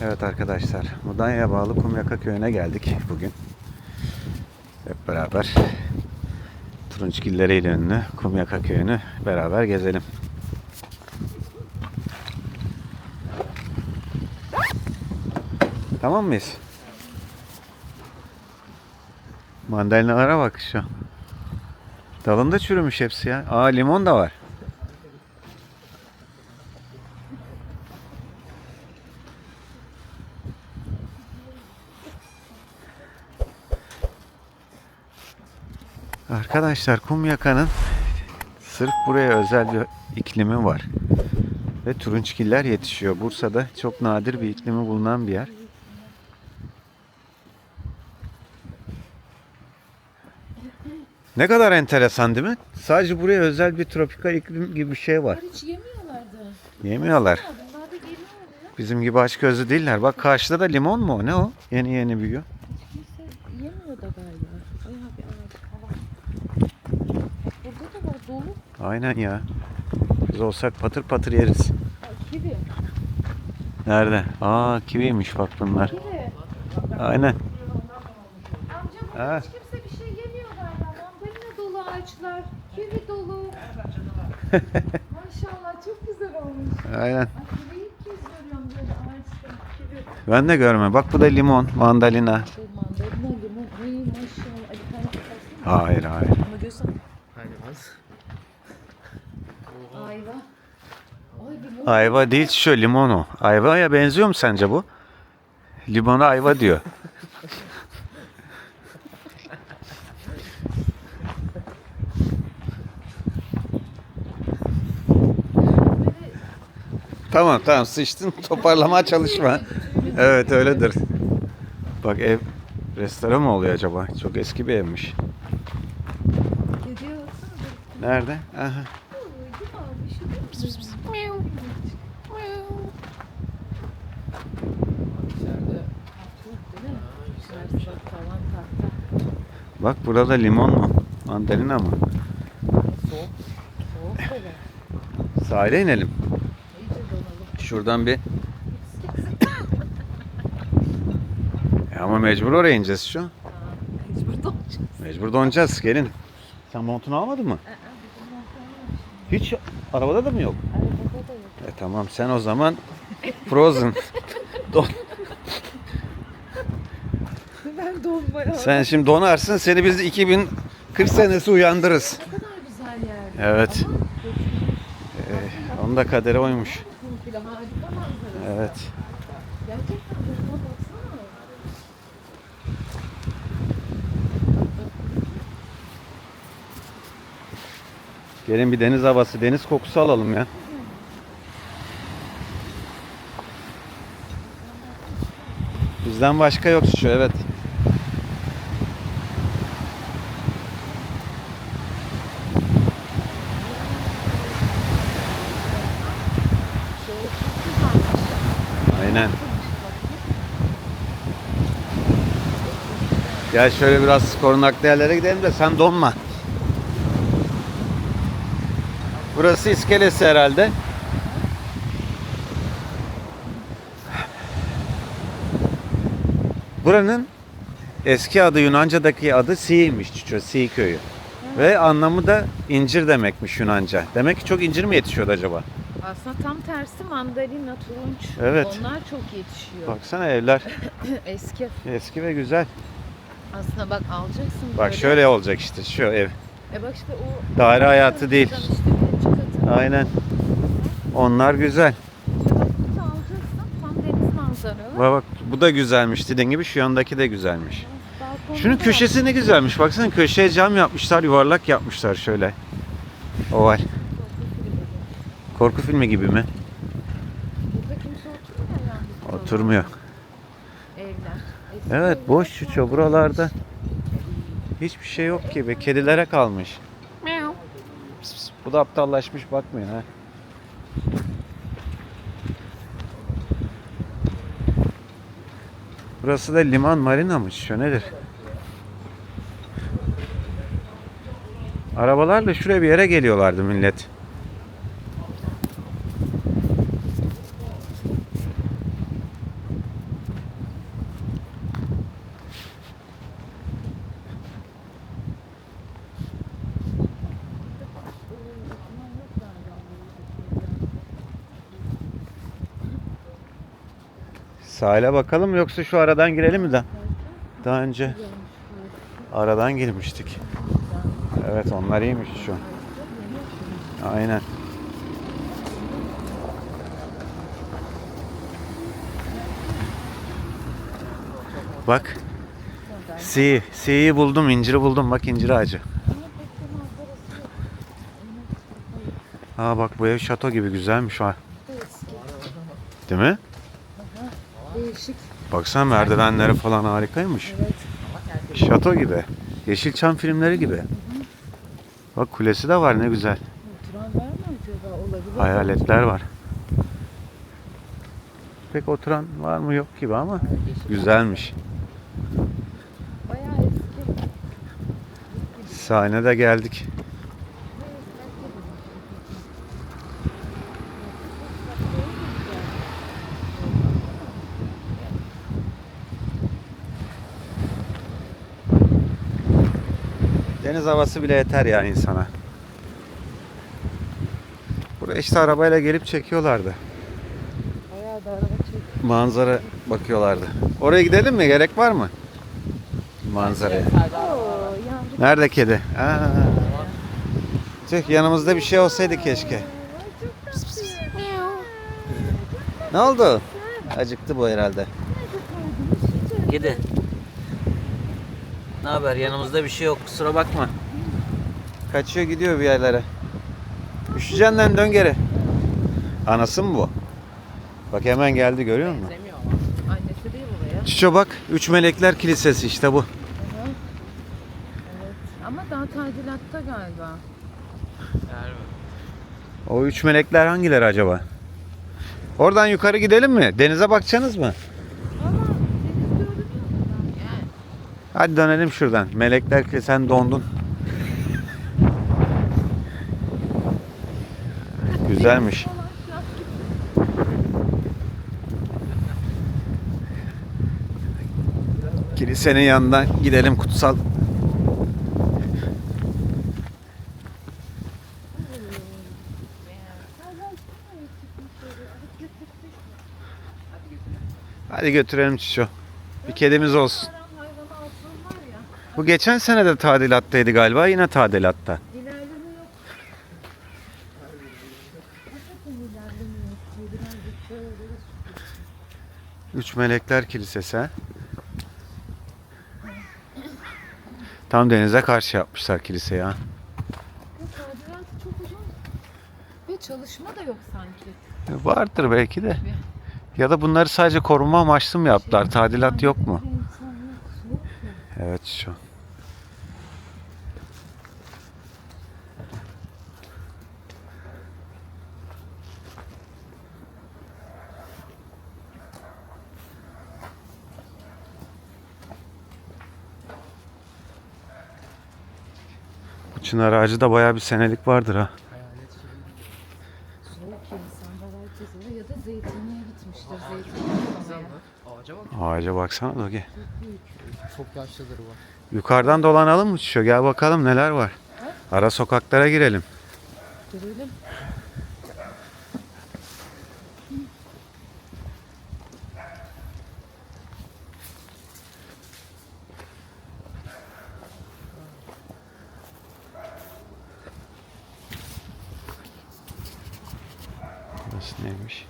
Evet arkadaşlar, Mudanya'ya bağlı Kumyaka köyüne geldik bugün. Hep beraber Turunçgilleriyle ünlü Kumyaka köyünü beraber gezelim. Tamam mıyız? Mandalinalara bak şu. Dalında çürümüş hepsi ya. Aa limon da var. Arkadaşlar Kumyaka'nın sırf buraya özel bir iklimi var. Ve turunçgiller yetişiyor. Bursa'da çok nadir bir iklimi bulunan bir yer. Ne kadar enteresan değil mi? Sadece buraya özel bir tropikal iklim gibi bir şey var. Hiç yemiyorlardı. Yemiyorlar. Bizim gibi aç gözlü değiller. Bak karşıda da limon mu o? Ne o? Yeni yeni büyüyor. Kimse yemiyor da galiba. Ay abi ağaç falan. Burada da var dolu. Aynen ya. Biz olsak patır patır yeriz. Kivi. Nerede? Aa kiviymiş bak bunlar. Kivi. Aynen. Amca burada Ha. hiç kimse bir şey yemiyor galiba. Mandalina dolu ağaçlar. Kivi dolu. Maşallah çok güzel olmuş. Aynen. Ay kivi ilk kez görüyorum böyle ağaçta. Kivi. Ben de görme. Bak bu da limon, mandalina. Şey mandalina limon. Ay maşallah. Ali tane tutarsın. Hayır hayır. Ama göster. Ayva. Ay limon. Ayva değil şu limon o. Ayvaya benziyor mu sence bu? Limona ayva diyor. Tamam tamam sıçtın toparlama çalışma. Evet öyledir. Bak ev restoran mı oluyor acaba? Çok eski bir evmiş. Nerede? Aha. Bak burada limon mu? Mandalina mı? Sahile inelim. Şuradan bir... E ama mecbur oraya ineceğiz şu an. Mecbur donacağız. Gelin. Sen montunu almadın mı? Hiç arabada da mı yok? E tamam sen o zaman Frozen. Don. Donmaya. Sen şimdi donarsın seni biz 2040 senesi uyandırırız. Ne kadar güzel yer. Evet. Ee, onun da kaderi oymuş. Evet. Gerçekten. Gelin bir deniz havası, deniz kokusu alalım ya. Bizden başka yok şu evet. Aynen. Gel şöyle biraz korunaklı yerlere gidelim de sen donma. Burası iskelesi herhalde. Buranın eski adı Yunanca'daki adı Si'ymiş Çiço, Si köyü. Ve anlamı da incir demekmiş Yunanca. Demek ki çok incir mi yetişiyordu acaba? Aslında tam tersi mandalina, turunç. Evet. Onlar çok yetişiyor. Baksana evler Eski. eski ve güzel. Aslında bak alacaksın Bak böyle. şöyle olacak işte şu ev. E bak işte o Daire hayatı değil. işte. Aynen. Onlar güzel. Bak. Bak bu da güzelmiş dediğin gibi şu yandaki de güzelmiş. Şunun köşesi ne güzelmiş. Baksana köşeye cam yapmışlar, yuvarlak yapmışlar şöyle. Oval. Korku filmi gibi mi? Oturmuyor yani. Oturmuyor. Evler. Eski Evet boş çuço buralarda. Hiçbir şey yok ki. Be. Kedilere kalmış. Meow. Pıs pıs. Bu da aptallaşmış bakmıyor ha. Burası da liman marina mı? Şu nedir? Arabalarla şuraya bir yere geliyorlardı millet. Sahile bakalım mı yoksa şu aradan girelim mi de? Daha önce aradan girmiştik. Evet onlar iyiymiş şu. Aynen. Bak. Si, si'yi buldum, inciri buldum. Bak incir ağacı. Aa bak bu ev şato gibi güzelmiş ha. Değil mi? Değişik. Baksana merdivenleri falan harikaymış. Şato gibi. Yeşilçam filmleri gibi. Bak kulesi de var ne güzel. Oturan var mı acaba? Olabilir. Hayaletler var. Pek oturan var mı yok gibi ama güzelmiş. Bayağı eski. Sahne de geldik. Deniz havası bile yeter ya insana. Buraya işte arabayla gelip çekiyorlardı. Bayağı da araba çek. Manzara bakıyorlardı. Oraya gidelim mi? Gerek var mı? Manzaraya. Nerede kedi? Aa. Tüh yanımızda bir şey olsaydı keşke. Ne oldu? Acıktı bu herhalde. Kedi. Ne haber? Yanımızda bir şey yok. Kusura bakma. Kaçıyor gidiyor bir yerlere. Üşüyeceksin lan dön geri. Anası mı bu? Bak hemen geldi görüyor musun? Benzemiyor ama. Annesi değil buraya. Çiço bak. Üç Melekler Kilisesi işte bu. Evet. Ama daha tadilatta galiba. O üç melekler hangileri acaba? Oradan yukarı gidelim mi? Denize bakacaksınız mı? Ama deniz görünüyor buradan. Yani. Hadi dönelim şuradan. Melekler ki sen dondun. Güzelmiş. Kilisenin yanından gidelim kutsal. Hadi götürelim Çiço. Bir kedimiz olsun. Haram hayvanı alsam var ya. Bu geçen sene de tadilattaydı galiba. Yine tadilatta. Üç Melekler Kilisesi. Tam denize karşı yapmışlar kiliseyi ha. Çok uzun. Ve çalışma da yok sanki. Vardır belki de. Ya da bunları sadece koruma amaçlı mı yaptılar? Tadilat yok mu? Evet şu. Çınar ağacı da bayağı bir senelik vardır ha. Da. Ağaca bak. Ağaca baksana Doge. Çok yaşlıdır bu. Yukarıdan dolanalım mı şu? Gel bakalım neler var. Ara sokaklara girelim. Görelim. Burası neymiş?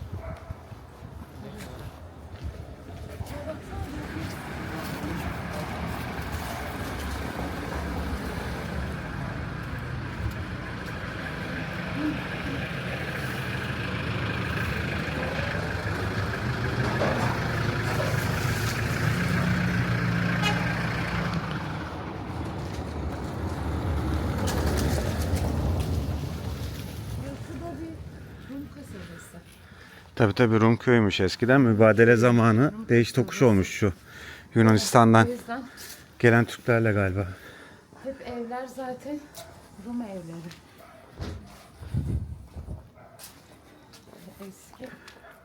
Burası da bir Rum kasabası. Tabi tabi Rum köyümüş eskiden. Mübadele zamanı değiş tokuş olmuş şu. Yunanistan'dan O yüzden gelen Türklerle galiba. hep evler zaten Rum evleri. Eski.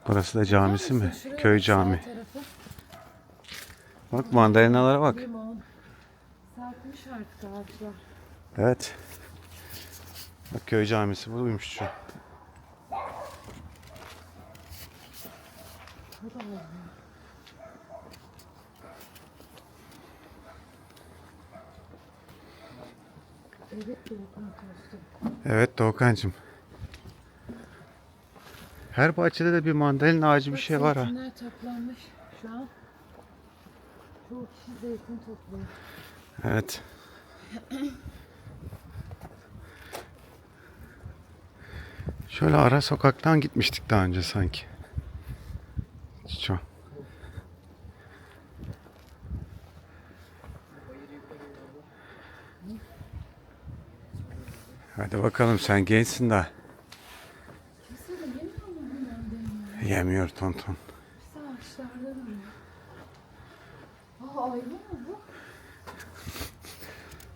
Burası da camisi mi? Şuraya Köy bak, sağ cami. tarafı Bak mandalinalara bak. Limon. Sarkmış artık ağaçlar. Evet. Bak köy camisi buymuş şu. Evet Doğukan Her bahçede de bir mandalina ağacı bir şey var ha. Zeytinler toplanmış şu an. Çoğu kişi zeytin topluyor. Evet. Şöyle ara sokaktan gitmiştik daha önce sanki. Çiço. Hadi bakalım sen gençsin daha. Yemiyor tonton.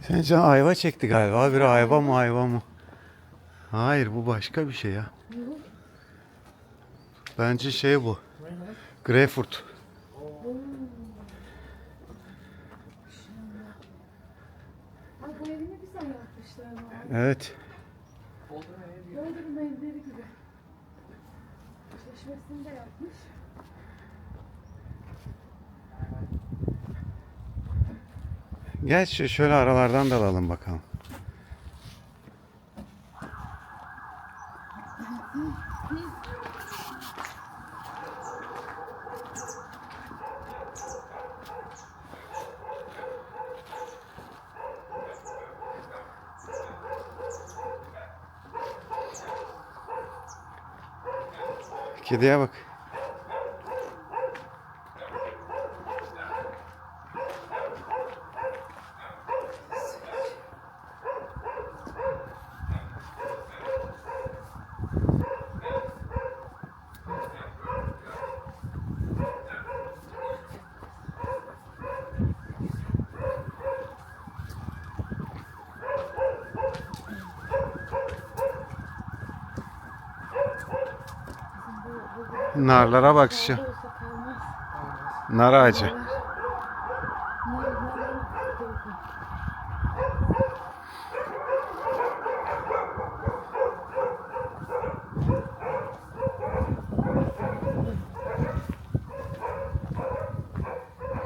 Mı? Aa ayva çekti galiba. Bir ayva mı ayva mı? Hayır bu başka bir şey ya. Bence şey bu. Greyfurt. Ay bu evi ne güzel yapmışlar valla. Evet. Bodrum evleri gibi. Çeşmesini de yapmış. Gel şu- şöyle aralardan da alalım bakalım. Kediye bak. Narlara bak şu. Nar ağacı.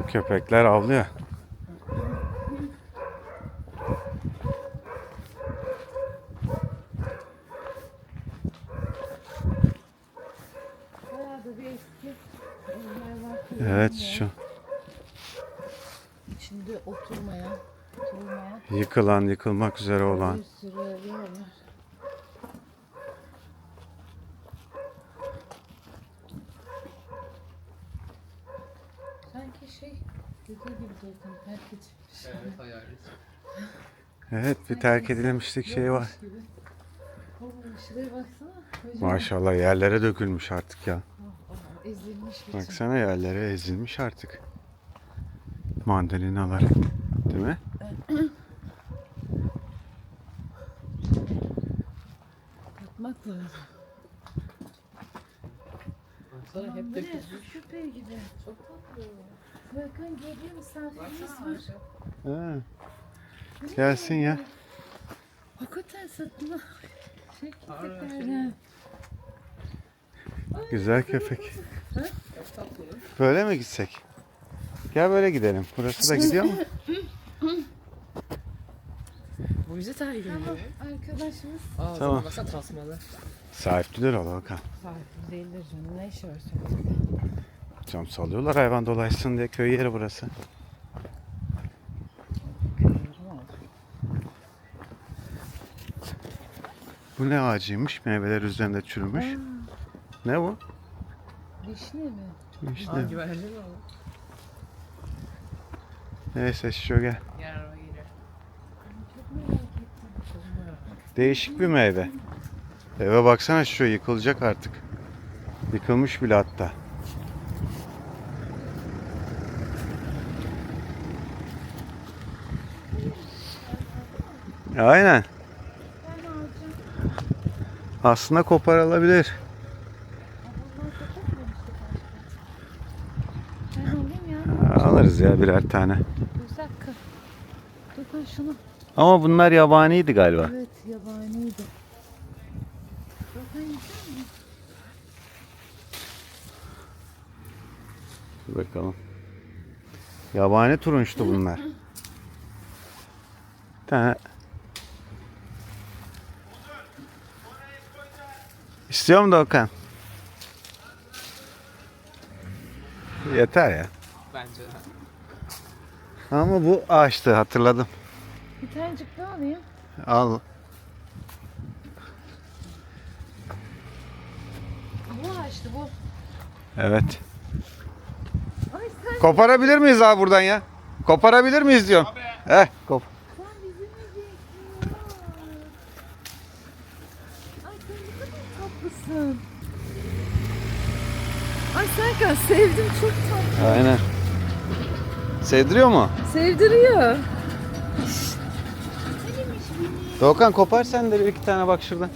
Köpekler avlıyor. Bayağı da bir eski evler var. Evet kullanılmıyor. şu İçinde oturmaya, oturmaya yıkılan yıkılmak üzere olan. Sanki şey dediği gibi Doğukan terk edilmiş. Evet hayalet. Evet bir terk edilmişlik şey var. Şuraya baksana. kocaman. Maşallah yerlere dökülmüş artık ya. Ah, ah, Ezilmiş bütün. Baksana yerlere ezilmiş artık. Mandalinalar. Değil mi? Yapmak lazım. Baksana Hep de köpeği gibi. Çok tatlı. Bakın geliyor misafirimiz var. Ha, gelsin ya. Hakikaten satma. Şey Aa, köpeklerden. Güzel köpek. Böyle mi gitsek? Gel böyle gidelim. Burası da gidiyor mu? Bize terk ediyor. Arkadaşımız Aa Tamam. baksana tasmalı. Sahiplidir o Hakan. sahibi değildir canım. Ne işi var sokakta? Canım salıyorlar hayvan dolaşsın diye köy yeri burası. Bu ne ağacıymış? Meyveler üzerinde çürümüş. Ne bu? Vişne mi? İşte. Aa güvercin mi o? Neyse şu gel. Gel araba geliyor. Çok merak ettim. Değişik bir meyve. Eve baksana şu yıkılacak artık. Yıkılmış bile hatta. Aynen. Aslında koparılabilir. Alırız ya birer tane. Kız. Dokun şunu. Ama bunlar yabaniydi galiba. Evet yabaniydi. Dur bakalım. Yabani turunçtu bunlar. tane İstiyor mu Okan? Yeter ya. Bence de. Ama bu ağaçtı hatırladım. Bir tanecik daha alayım. Al. Bu ağaçtı bu. Evet. Ay sen, Koparabilir miyiz abi buradan ya? Koparabilir miyiz diyorum. Eh, kop. sen? Ay sen ne kadar tatlısın. Ay Serkan sevdim çok tatlı. Aynen. Sevdiriyor mu? Sevdiriyor. Doğukan kopar sen de bir iki tane bak şuradan.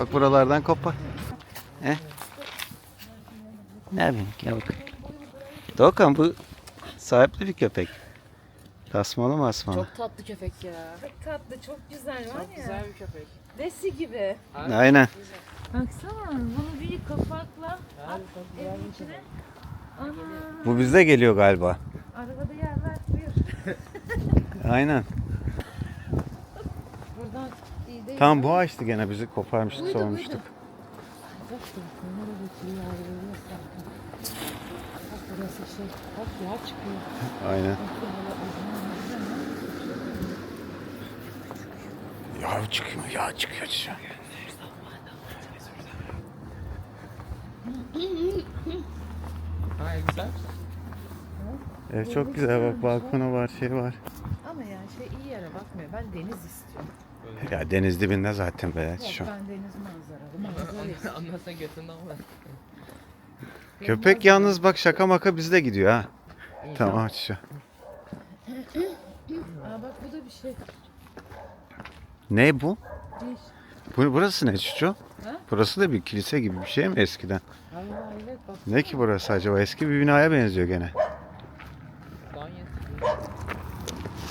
Bak buralardan kopar. He? Ne bileyim gel bak. Doğukan bu sahipli bir köpek. Tasmalı mı asmalı? Çok tatlı köpek ya. Çok tatlı, çok güzel var Çok güzel bir köpek. Desi gibi. Aynen. Baksana bunu bir kapakla güzel evin içine. Ana Bu bizde geliyor galiba. arabada yer ver buyur. Aynen. Buradan iyi değil. Tam bu ağaçtı gene bizi koparmıştık Buydu, sormuştuk. Aynen. Yağ çıkıyor, yağ çıkıyor. çıkıyor. Hayır güzel. Ev çok güzel bak balkonu var, şey var. Ama yani şey iyi yere bakmıyor. Ben deniz istiyorum. Ya deniz dibinde zaten be Yok şu. ben deniz manzaralı. Manzara istiyorum. Anlasa götünden var. Köpek yalnız bak şaka maka bizde gidiyor ha. Tamam şu. Aa bak bu da bir şey. Ne bu? Değiş. Bu burası ne Çuçu? Burası da bir kilise gibi bir şey mi eskiden? Ay, evet bak. Ne ki burası acaba? Eski bir binaya benziyor gene. Danyet.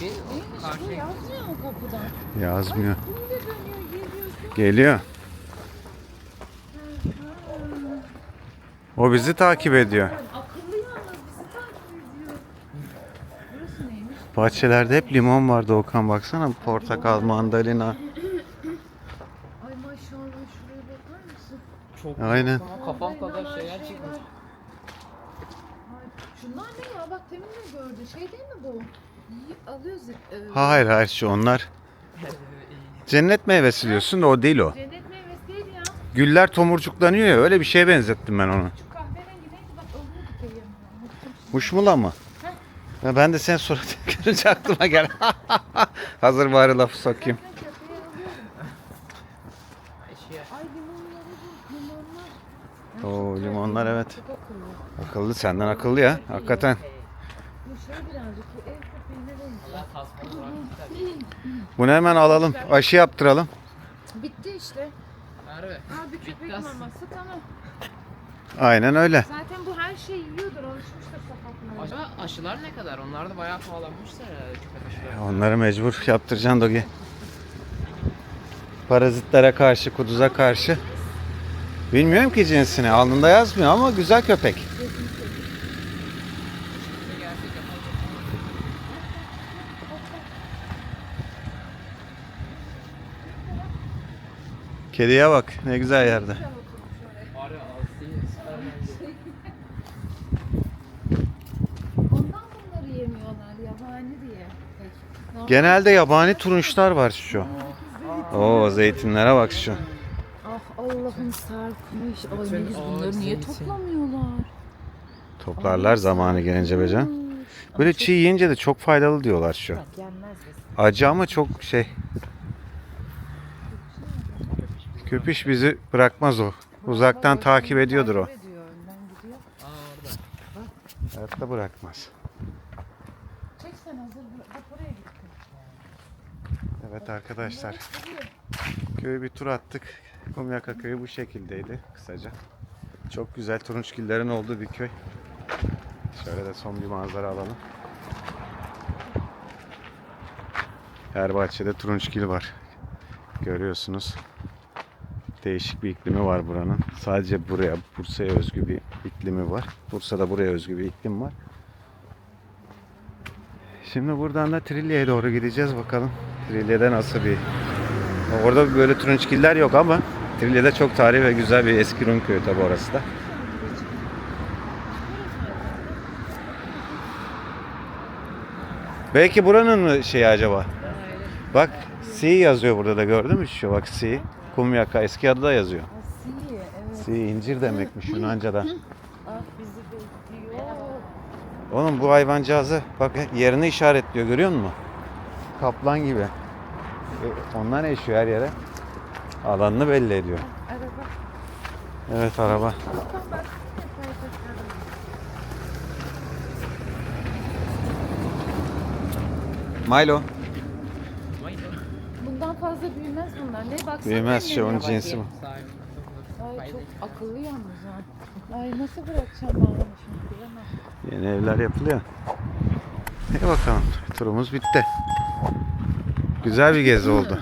Bir Neymiş bu karşı yazmıyor mu kapıdan? Yazmıyor. Geliyor. O bizi takip ediyor. Akıllı yalnız bizi takip ediyor. Burası neymiş? Bahçelerde hep limon vardı Okan baksana. Portakal, mandalina. Ay maşallah şuraya bakar mısın? çok Aynen. kafam kadar şeyler şey çıkmış. şunlar ne ya? Bak demin de gördü. Şey değil mi bu? Alıyoruz. E, Hayır hayır şu onlar. Cennet meyvesi diyorsun da o değil o. Cennet meyvesi değil ya. Güller tomurcuklanıyor ya öyle bir şeye benzettim ben onu. Şu kahverengi neydi? Bak. Muşmula mı? Ya ben de sen sonra görünce aklıma gel. Hazır bari lafı sokayım. Ay limonları bu. Limonlar. Oo limonlar evet. Çok akıllı. Akıllı senden akıllı ya. Hakikaten. Bu şey birazcık bu ev köpeğine benziyor. Allah tasmanı var. Bunu hemen alalım. Aşı yaptıralım. Bitti işte. Harbi. Abi köpek aslında. maması tamam. Aynen öyle. Zaten bu her şeyi yiyordur. Alışmıştır sokaklara. Acaba aşılar ne kadar? Onlar da bayağı pahalanmışlar herhalde köpek aşıları. Onları mecbur yaptıracaksın Dogi. Parazitlere karşı, kuduza karşı. Bilmiyorum ki cinsini. Alnında yazmıyor ama güzel köpek. Kediye bak ne güzel yerde. Ondan bunları yemiyorlar yabani diye. Genelde yabani turunçlar var şu. Oo zeytinlere bak şu. Ah Allah'ım sarkmış. Ay biz bunları niye toplamıyorlar? Toplarlar zamanı gelince becan. Böyle çiğ yiyince de çok faydalı diyorlar şu. Acı ama çok şey. Köpüş bizi bırakmaz o. Uzaktan takip ediyordur o. Hayatta bırakmaz. Çek sen hazır. Bak oraya gitti. Evet arkadaşlar. Köyü bir tur attık. Kumyaka köyü bu şekildeydi kısaca. Çok güzel turunçgillerin olduğu bir köy. Şöyle de son bir manzara alalım. Her bahçede turunçgil var. Görüyorsunuz. Değişik bir iklimi var buranın. Sadece buraya, Bursa'ya özgü bir iklimi var. Bursa'da buraya özgü bir iklim var. Şimdi buradan da Trilye'ye doğru gideceğiz bakalım. Trilye'de nasıl bir... Orada böyle turunçgiller yok ama Trille'de çok tarihi ve güzel bir eski Rum köyü tabi orası da. Belki buranın şeyi acaba? Bak C yazıyor burada da gördün mü şu bak C. Kumyaka eski adı da yazıyor. Asiye evet. C incir demekmiş Yunanca'da. Ah bizi bekliyor. Oğlum bu hayvancağızı bak yerini işaretliyor görüyor musun? Kaplan gibi. E, Ondan eşiyor her yere. Alanını belli ediyor. Araba. Evet araba. Milo. Baksana. Büyümez şey onun cinsi bu. Ay çok akıllı yalnız ha. Ay nasıl bırakacağım ben onu şimdi bilemem. Yeni evler yapılıyor. İyi bakalım. Turumuz bitti. Güzel bir gezi oldu.